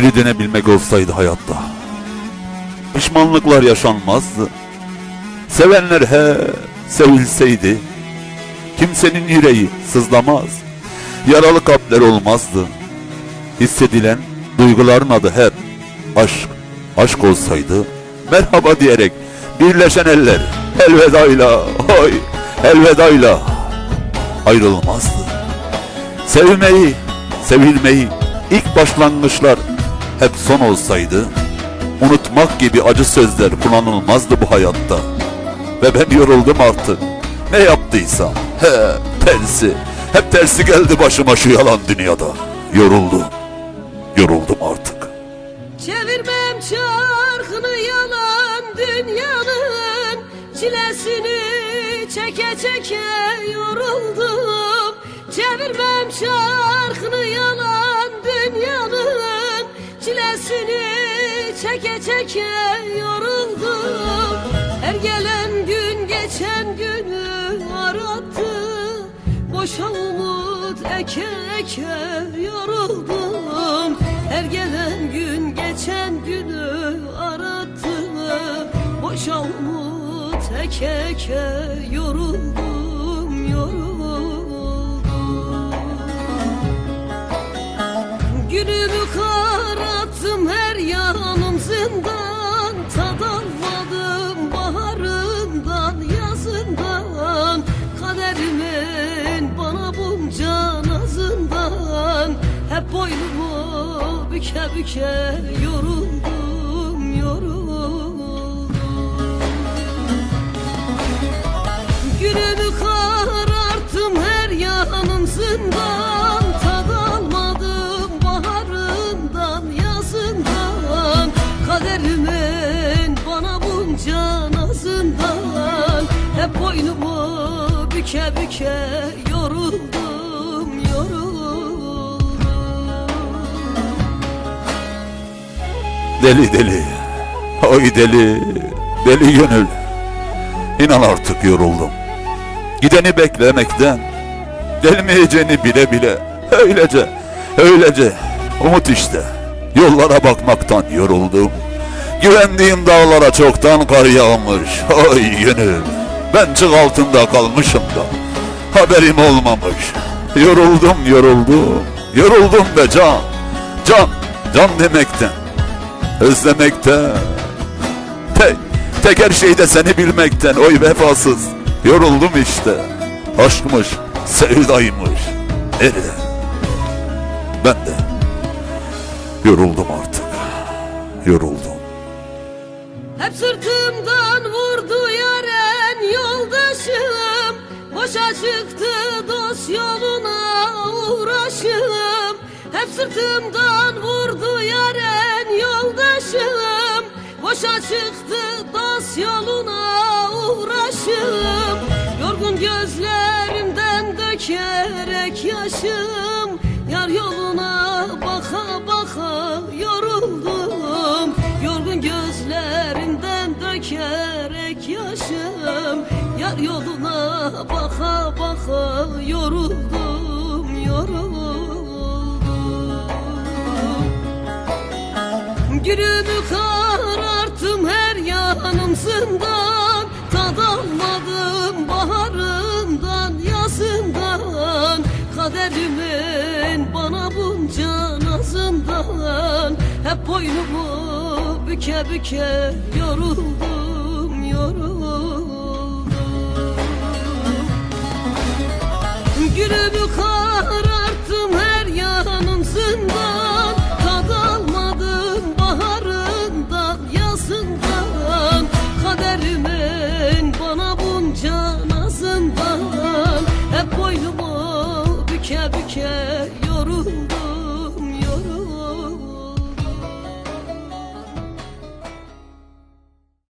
Geri dönebilmek olsaydı hayatta. Pişmanlıklar yaşanmazdı. Sevenler he sevilseydi. Kimsenin yüreği sızlamaz. Yaralı kalpler olmazdı. Hissedilen duyguların adı hep aşk. Aşk olsaydı merhaba diyerek birleşen eller elvedayla oy elvedayla ayrılmazdı. Sevmeyi, sevilmeyi ilk başlangıçlar hep son olsaydı unutmak gibi acı sözler kullanılmazdı bu hayatta. Ve ben yoruldum artık. Ne yaptıysam he tersi. Hep tersi geldi başıma şu yalan dünyada. Yoruldum. Yoruldum artık. Çevirmem çarkını yalan dünyanın Çilesini çeke çeke yoruldum Çevirmem çarkını yalan çeke çeke yoruldum. Her gelen gün geçen günü arattı. Boşa umut eke eke yoruldum. Her gelen gün geçen günü arattı. Boşa umut eke eke yoruldum boynumu büke büke yoruldum yoruldum. Günümü kararttım her yanım zindan Tad almadım baharından yazından. Kaderimin bana bunca nazından. Hep boynumu büke büke yoruldum Deli deli. Oy deli. Deli gönül. İnan artık yoruldum. Gideni beklemekten. Gelmeyeceğini bile bile. Öylece. Öylece. Umut işte. Yollara bakmaktan yoruldum. Güvendiğim dağlara çoktan kar yağmış. Oy gönül. Ben çık altında kalmışım da. Haberim olmamış. Yoruldum yoruldum. Yoruldum be can. Can. Can demekten. Özlemekten. Tek, tek her şeyde seni bilmekten oy vefasız. Yoruldum işte. Aşkmış, sevdaymış. Nerede? Ben de. Yoruldum artık. Yoruldum. Hep sırtımdan vurdu yaren yoldaşım Boşa çıktı dost yoluna uğraşım Hep sırtımdan vurdu yaren yoldaşım. Boşa çıktı dost yoluna uğraşım. Yorgun gözlerimden dökerek yaşım. Yar yoluna baka baka yoruldum. Yorgun gözlerimden dökerek yaşım. Yar yoluna baka baka yoruldum Günümü kararttım her yanım zindan Tad almadım baharından yazından. Kaderimin bana bunca nazından. Hep boynumu büke büke yoruldum yoruldum. Günümü kararttım büke büke yoruldum